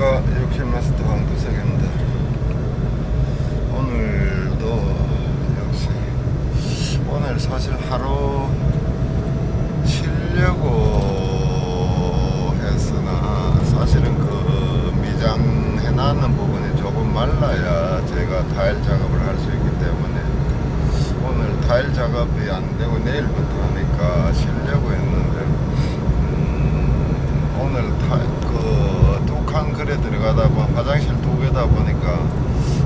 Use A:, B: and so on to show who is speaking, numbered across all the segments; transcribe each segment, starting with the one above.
A: 안녕하십니까 이렇게 마스터 황두석입니다 오늘도 역시 오늘 사실 하루 쉬려고 했으나 사실은 그 미장 해놨는 부분이 조금 말라야 제가 타일 작업을 할 수 있기 때문에 오늘 타일 작업이 안 되고 내일부터 하니까 쉬려고 했는데 음, 오늘 그 그래 들어가다 보면 화장실 두 개다 보니까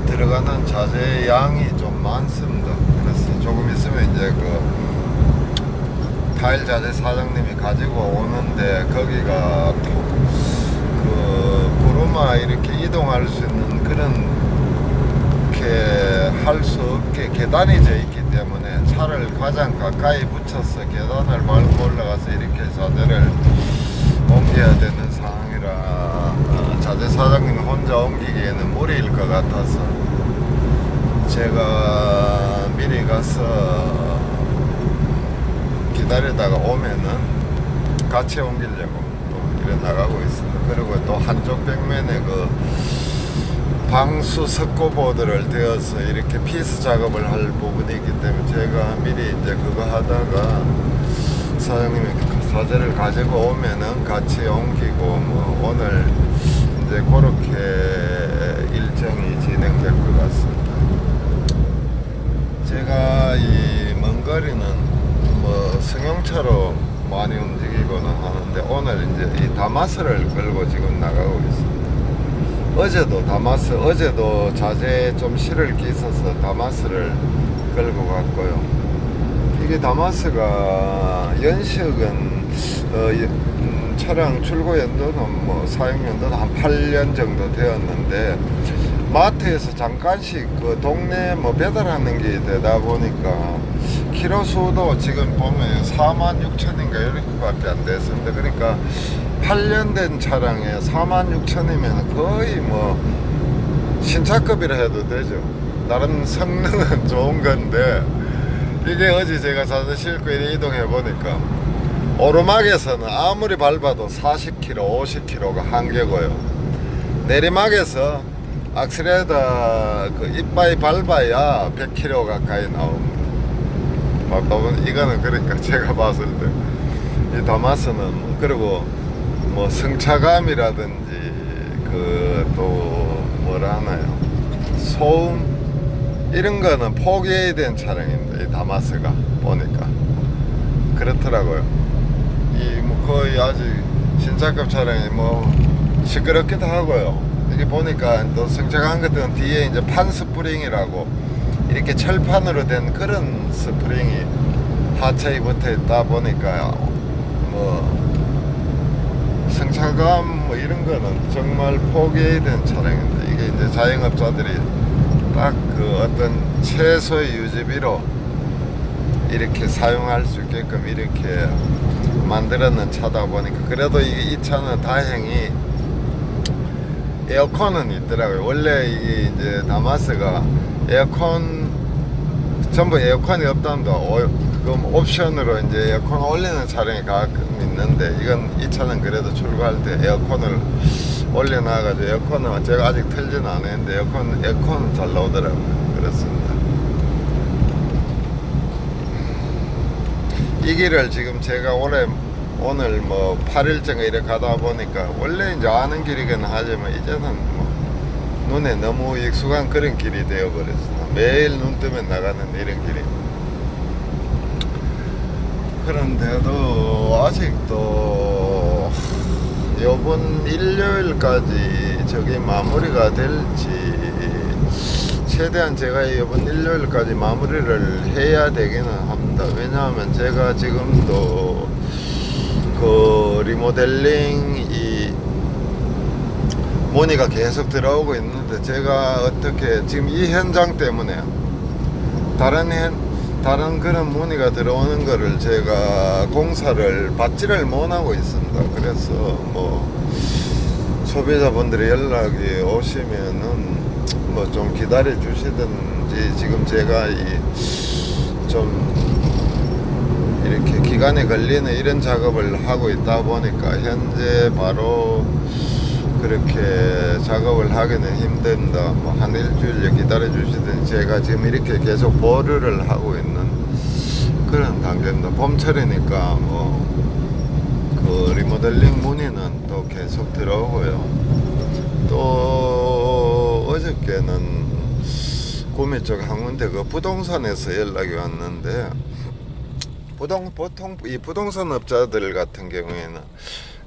A: 들어가는 자재 양이 좀 많습니다. 그래서 조금 있으면 이제 그 타일 자재 사장님이 가지고 오는데 거기가 또그 구루마 이렇게 이동할 수 있는 그런 할 수 없게 계단이 져 있기 때문에 차를 가장 가까이 붙여서 계단을 밟고 올라가서 이렇게 자재를 옮겨야 되는 상황이라 어, 자재 사장님이 혼자 옮기기에는 무리일 것 같아서 제가 미리 가서 기다리다가 오면은 같이 옮기려고 또 이래 나가고 있습니다. 그리고 또 한쪽 벽면에 그 방수 석고보드를 대어서 이렇게 피스 작업을 할 부분이 있기 때문에 제가 미리 이제 그거 하다가 사장님이 그 사제를 가지고 오면은 같이 옮기고 뭐 오늘 이제 그렇게 일정이 진행될 것 같습니다. 제가 이 먼 거리는 뭐 승용차로 많이 움직이고는 하는데 오늘 이제 이 다마스를 끌고 지금 나가고 있습니다. 어제도 다마스 어제도 자재에 좀 실을 게 있어서 다마스를 끌고 갔고요. 이게 다마스가 연식은 어, 이- 음, 차량 출고 연도는 뭐 사용 연도는 한 8년 정도 되었는데 마트에서 잠깐씩 그 동네 뭐 배달하는 게 되다 보니까 키로 수도 지금 보면 4만 6천인가 이렇게밖에 안 됐습니다. 그러니까 8년 된 차량에 4만 6천이면 거의 뭐 신차급이라 해도 되죠. 나름 성능은 좋은 건데 이게 어제 제가 자주 싣고 이동해 보니까 오르막에서는 아무리 밟아도 40km, 50km가 한계고요. 내리막에서 악셀레이터 그 이빠이 밟아야 100km 가까이 나옵니다. 밟다 보면 이거는 그러니까 제가 봤을 때 이 다마스는 뭐 그리고 뭐 승차감이라든지 그 또 뭐라 하나요 소음 이런 거는 되는 차량입니다. 이 다마스가 보니까 그렇더라고요. 이 뭐 거의 아직 신차급 차량이 뭐 시끄럽기도 하고요. 이게 보니까 또 승차감 같은 뒤에 이제 판 스프링이라고 이렇게 철판으로 된 그런 스프링이 하체에 붙어 있다 보니까 뭐 승차감 뭐 이런 거는 정말 포기해야 되는 차량인데 이게 이제 자영업자들이 딱 그 어떤 최소의 유지비로 이렇게 사용할 수 있게끔 이렇게 만들었는 차다 보니까 그래도 이, 이 차는 다행히 에어컨은 있더라고요. 원래 이게 이제 다마스가 에어컨 전부 에어컨이 없답니다. 오, 그럼 옵션으로 이제 에어컨 올리는 차량이 가끔 있는데 이건 이 차는 그래도 출고할 때 에어컨을 올려놔가지고 에어컨은 제가 아직 틀지는 않았는데 에어컨 에어컨은 잘 나오더라고요. 그렇습니다. 이 길을 지금 제가 올해 오늘 뭐 8일째가 이렇게 가다 보니까 원래 이제 아는 길이긴 하지만 이제는 뭐 눈에 너무 익숙한 그런 길이 되어버렸어. 매일 눈 뜨면 나가는 이런 길이. 그런데도 아직도 요번 일요일까지 저기 마무리가 될지 최대한 제가 이번 일요일까지 마무리를 해야 되기는 합니다. 왜냐하면 제가 지금도 그 리모델링 이 문의가 계속 들어오고 있는데 제가 어떻게 지금 이 현장 때문에 다른 현 다른 그런 문의가 들어오는 거를 제가 공사를 받지를 못하고 있습니다. 그래서 뭐 소비자분들이 연락이 오시면은 뭐 좀 기다려 주시든지 지금 제가 이좀 이렇게 기간이 걸리는 이런 작업을 하고 있다 보니까 현재 바로 그렇게 작업을 하기는 힘든다. 뭐 한 일주일 기다려 주시든 제가 지금 이렇게 계속 보류를 하고 있는 그런 단계입니다. 봄철이니까 뭐 그 리모델링 문의는 또 계속 들어오고요. 또 어저께는 구미 쪽 한 군데 그 부동산에서 연락이 왔는데 부동 보통 이 부동산 업자들 같은 경우에는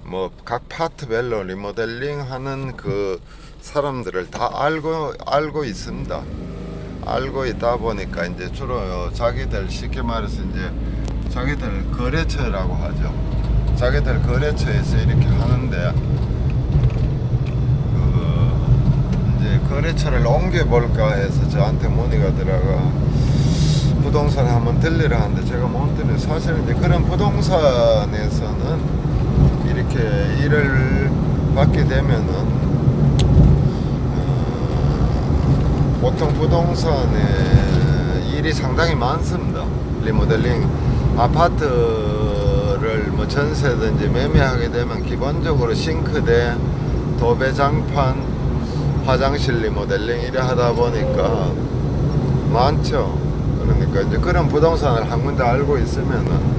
A: 뭐 각 파트별로 리모델링 하는 그 사람들을 다 알고 알고 있습니다. 알고 있다 보니까 이제 주로 자기들 쉽게 말해서 이제 자기들 거래처라고 하죠. 자기들 거래처에서 이렇게 하는데 그 이제 거래처를 옮겨 볼까 해서 저한테 문의가 들어가 부동산 한번 들리라 하는데 제가 못 들려 사실 이제 그런 부동산에서는 이렇게 일을 받게 되면은 어, 보통 부동산에 일이 상당히 많습니다. 리모델링 아파트를 뭐 전세든지 매매하게 되면 기본적으로 싱크대, 도배 장판, 화장실 리모델링 이래 하다 보니까 많죠. 그러니까 이제 그런 부동산을 한 군데 알고 있으면은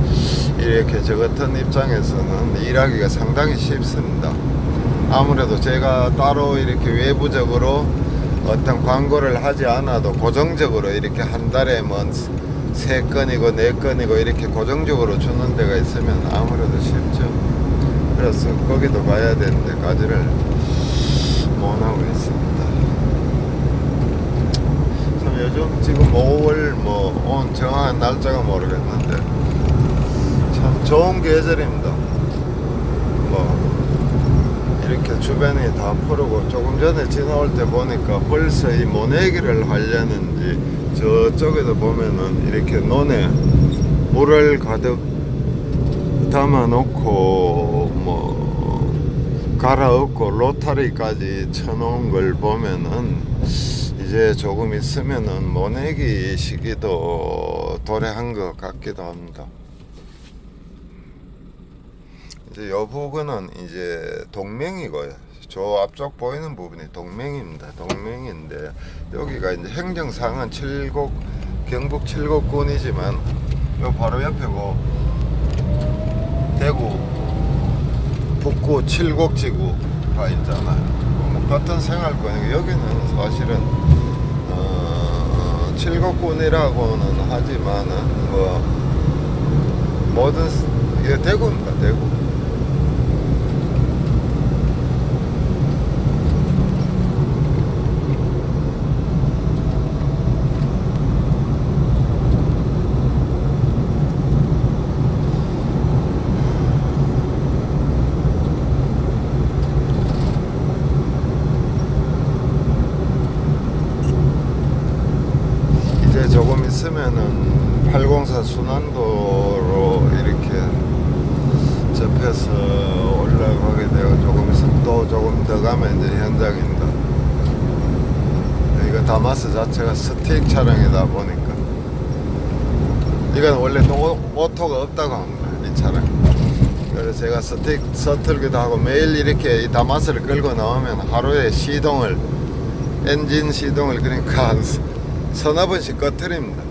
A: 이렇게 저 같은 입장에서는 일하기가 상당히 쉽습니다. 아무래도 제가 따로 이렇게 외부적으로 어떤 광고를 하지 않아도 고정적으로 이렇게 한 달에 뭐세 건이고 네 건이고 이렇게 고정적으로 주는 데가 있으면 아무래도 쉽죠. 그래서 거기도 가야 되는데 가지를 못 하고 있습니다. 참 요즘 지금 5월 뭐 온 정확한 날짜가 모르겠는데 참 좋은 계절입니다. 뭐 이렇게 주변이 다 푸르고 조금 전에 지나올 때 보니까 벌써 이 모내기를 하려는지 저쪽에도 보면은 이렇게 논에 물을 가득 담아 놓고 뭐 갈아엎고 로타리까지 쳐놓은 걸 보면은 이제 조금 있으면은 모내기 시기도 도래한 것 같기도 합니다. 이제 요 부근은 이제 동맹이고요. 저 앞쪽 보이는 부분이 동맹입니다. 동맹인데 여기가 이제 행정상은 칠곡 경북 칠곡군이지만 요 바로 옆에 뭐 대구 북구 칠곡지구가 있잖아요. 뭐 같은 생활권이고 여기는 사실은 어, 칠곡군이라고는 하지만은 뭐 모든 이게 대구입니다. 대구. 이제 조금 있으면은 804 순환도로 이렇게 접해서 올라가게 되고 조금 있으면 또 조금 더 가면 이제 현장입니다. 이거 다마스 자체가 스틱 차량이다 보니까 이건 원래 오토가 없다고 합니다. 이 차량. 그래서 제가 스틱 서툴기도 하고 매일 이렇게 이 다마스를 끌고 나오면 하루에 시동을 엔진 시동을 그러니까 한 서- 서너 번씩 꺼트립니다.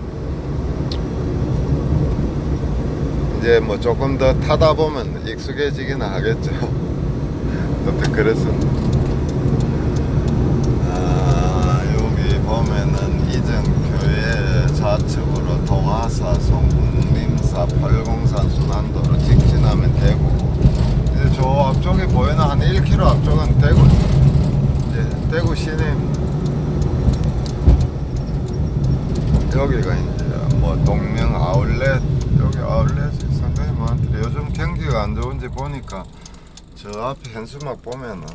A: 이제 뭐 조금 더 타다 보면 익숙해지기는 하겠죠. 아무튼 그렇습니다. 아, 여기 보면은 이정교회 좌측으로 동화사, 송림사, 팔공산 순환도로 직진하면 되고 이제 저 앞쪽에 보이는 한 1km 앞쪽은 대구 이제 대구 시내입니다. 여기가 이제 뭐 동명 아울렛 여기 아울렛이 상당히 많더래 요즘 경기가 안 좋은지 보니까 저 앞에 현수막 보면은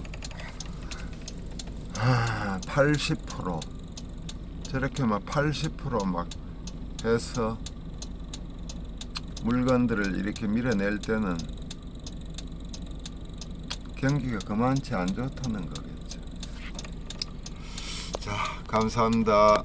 A: 하, 80% 저렇게 막 80%막 해서 물건들을 이렇게 밀어낼 때는 경기가 그만치 안 좋다는 거겠죠. 자, 감사합니다.